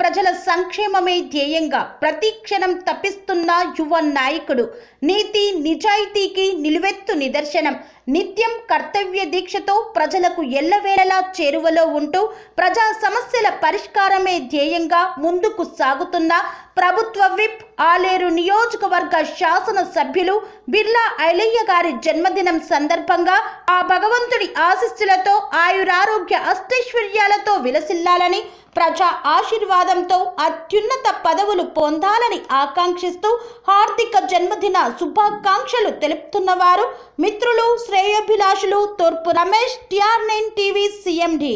ప్రజల సంక్షేమమే ధ్యేయంగా ప్రతి క్షణం తప్పిస్తున్న యువ నాయకుడు. నీతి నిజాయితీకి నిలువెత్తు నిదర్శనం. నిత్యం కర్తవ్య దీక్షతో ప్రజలకు ఎల్లవేళలా చేరువలో ఉంటూ ప్రజా సమస్యల పరిష్కారమే ధ్యేయంగా ముందుకు సాగుతున్న ప్రభుత్వ విప్ ఆలేరు నియోజకవర్గ శాసన సభ్యులు బిర్లా ఐలయ్య గారి జన్మదినం సందర్భంగా ఆ భగవంతుడి ఆశిస్సులతో ఆయురారోగ్య అష్టైశ్వర్యాలతో విలసిల్లాలని ప్రజా ఆశీర్వాదంతో అత్యున్నత పదవులు పొందాలని ఆకాంక్షిస్తూ హార్దిక జన్మదిన శుభాకాంక్షలు తెలుపుతున్నవారు మిత్రులు శ్రేయోభిలాషులు తూర్పు Ramesh TR nine TV CMD.